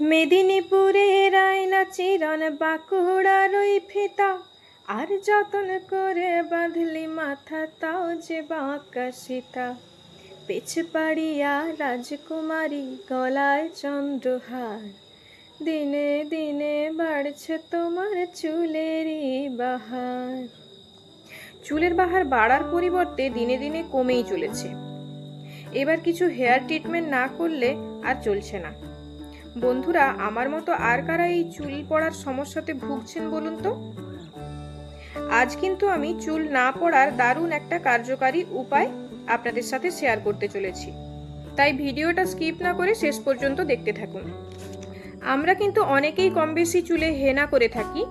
মেদিনীপুরের আয়না চিরন বাঁকুড়ার ওই ফিতা। আর যতন করে বাঁধলি মাথা, তাও যে বাঁকা সীতা। পেছ পাড়িয়া রাজকুমারী গলায় চন্দ্রহার। দিনে দিনে বাড়ছে তোমার চুলেরই বাহার। চুলের বাহার বাড়ার পরিবর্তে দিনে দিনে কমেই চলেছে। এবার কিছু হেয়ার ট্রিটমেন্ট না করলে আর চলছে না। বন্ধুরা, আমার মতো আর কারা এই চুল পড়ার সমস্যাতে ভুগছেন বলুন তো? আজ কিন্তু আমি চুল না পড়ার দারুণ একটা কার্যকারী উপায় আপনাদের সাথে শেয়ার করতে চলেছি। তাই ভিডিওটা স্কিপ না করে শেষ পর্যন্ত দেখতে থাকুন। আমরা কিন্তু অনেকেই কম বেশি চুলে হেনা করে থাকি,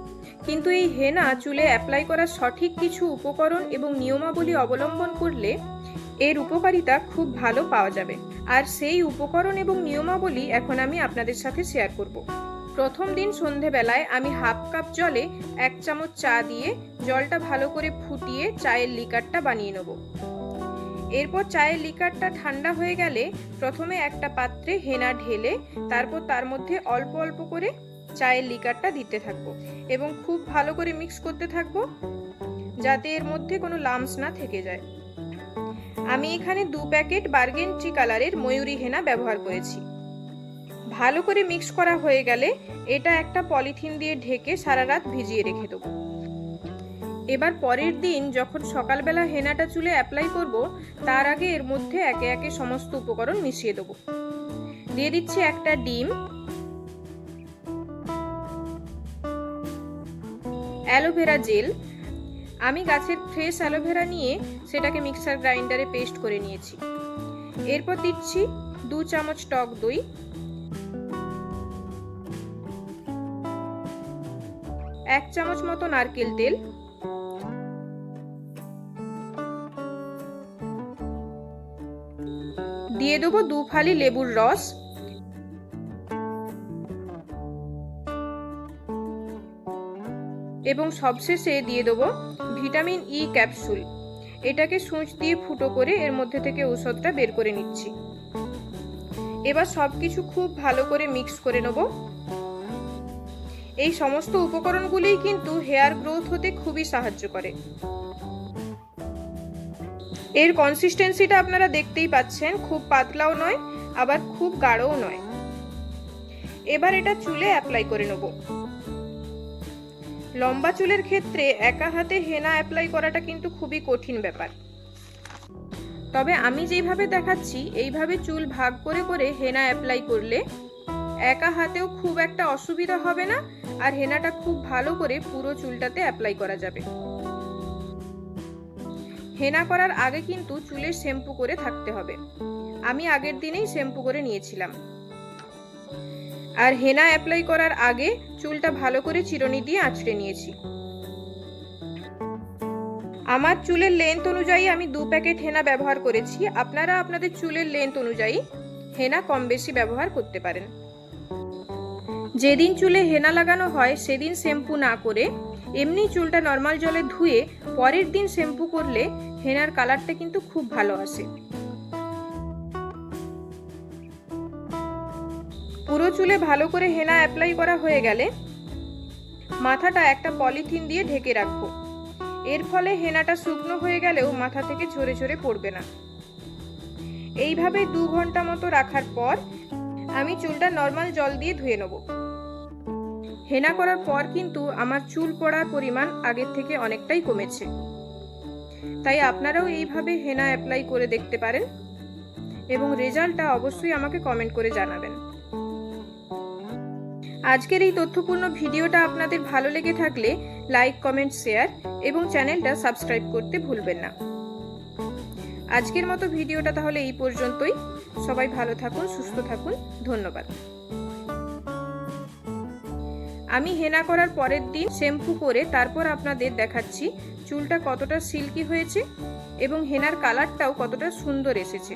কিন্তু এই হেনা চুলে অ্যাপ্লাই করার সঠিক কিছু উপকরণ এবং নিয়মাবলী অবলম্বন করলে এর উপকারিতা খুব ভালো পাওয়া যাবে। আর সেই উপকরণ এবং নিয়মাবলী এখন আমি আপনাদের সাথে শেয়ার করব। প্রথম দিন সন্ধেবেলায় আমি হাফ কাপ জলে এক চামচ চা দিয়ে জলটা ভালো করে ফুটিয়ে চায়ের লিকারটা বানিয়ে নেব। এরপর চায়ের লিকারটা ঠান্ডা হয়ে গেলে প্রথমে একটা পাত্রে হেনা ঢেলে তারপর তার মধ্যে অল্প অল্প করে চায়ের লিকারটা দিতে থাকব এবং খুব ভালো করে মিক্স করতে থাকব যাতে এর মধ্যে কোনো লামস না থেকে যায়। আমি এখানে দু প্যাকেট বার্গেন ট্রি কালারের ময়ূরী হেনা ব্যবহার করেছি। ভালো করে মিক্স করা হয়ে গেলে এটা একটা পলিথিন দিয়ে ঢেকে সারা রাত ভিজিয়ে রেখে দেবো। এবার পরের দিন যখন সকালবেলা হেনাটা চুলে অ্যাপ্লাই করব, তার আগে এর মধ্যে একে একে সমস্ত উপকরণ মিশিয়ে দেবো। দিয়ে দিচ্ছি একটা ডিম। Aloe vera gel. আমি গাছের ফ্রেশ অ্যালোভেরা নিয়ে সেটাকে মিক্সার গ্রাইন্ডারে পেস্ট করে নিয়েছি। এরপর দিচ্ছি দু চামচ টক দই। এক চামচ মতো নারকেল তেল। দিয়ে দেবো দু ফালি লেবুর রস। এবং সবশেষে দিয়ে দেবো ভিটামিন ই ক্যাপসুল। এটাকে সুঁচ দিয়ে ফুটো করে এর মধ্যে থেকে ঔষধটা বের করে নিচ্ছি। এবার সব কিছু খুব ভালো করে মিক্স করে নেব। এই সমস্ত উপকরণগুলিই কিন্তু হেয়ার গ্রোথ হতে খুবই সাহায্য করে। এর কনসিস্টেন্সিটা আপনারা দেখতেই পাচ্ছেন, খুব পাতলাও নয়, আবার খুব গাঢ়ও নয়। এবার এটা চুলে অ্যাপ্লাই করে নেব। লম্বা চুলের ক্ষেত্রে একা হাতে হেনা অ্যাপ্লাই করাটা কিন্তু খুবই কঠিন ব্যাপার। তবে আমি যেভাবে দেখাচ্ছি, এইভাবে চুল ভাগ করে করে হেনা অ্যাপ্লাই করলে একা হাতেও খুব একটা অসুবিধা হবে না আর হেনাটা খুব ভালো করে পুরো চুলটাতে অ্যাপ্লাই করা যাবে। হেনা করার আগে কিন্তু চুলের শ্যাম্পু করে থাকতে হবে। আমি আগের দিনেই শ্যাম্পু করে নিয়েছিলাম। আর হেনা অ্যাপ্লাই করার আগে চুলটা ভালো করে চিরুনি দিয়ে আঁচড়ে নিয়েছি। আমার চুলের লেন্থ অনুযায়ী আমি দু প্যাকেট হেনা ব্যবহার করেছি। আপনারা আপনাদের চুলের লেন্থ অনুযায়ী হেনা কম বেশি ব্যবহার করতে পারেন। যেদিন চুলে হেনা লাগানো হয়, সেদিন শ্যাম্পু না করে এমনি চুলটা নর্মাল জলে ধুয়ে পরের দিন শ্যাম্পু করলে হেনার কালারটা কিন্তু খুব ভালো আসে। পুরো চুলে ভালো করে হেনা অ্যাপ্লাই করা হয়ে গেলে মাথাটা একটা পলিথিন দিয়ে ঢেকে রাখব। এর ফলে হেনাটা শুকনো হয়ে গেলেও মাথা থেকে ঝরে ঝরে পড়বে না। এইভাবে দু ঘণ্টা মতো রাখার পর আমি চুলটা নর্মাল জল দিয়ে ধুয়ে নেব। হেনা করার পর কিন্তু আমার চুল পড়ার পরিমাণ আগের থেকে অনেকটাই কমেছে। তাই আপনারাও এইভাবে হেনা অ্যাপ্লাই করে দেখতে পারেন এবং রেজাল্টটা অবশ্যই আমাকে কমেন্ট করে জানাবেন। আজকের এই তথ্যপূর্ণ ভিডিওটা আপনাদের ভালো লেগে থাকলে লাইক, কমেন্ট, শেয়ার এবং চ্যানেলটা সাবস্ক্রাইব করতে ভুলবেন না। আজকের মতো ভিডিওটা তাহলে এই পর্যন্তই। সবাই ভালো থাকুন, সুস্থ থাকুন। ধন্যবাদ। আমি হেনা করার পরের দিন শ্যাম্পু করে তারপর আপনাদের দেখাচ্ছি চুলটা কতটা সিল্কি হয়েছে এবং হেনার কালারটাও কতটা সুন্দর এসেছে।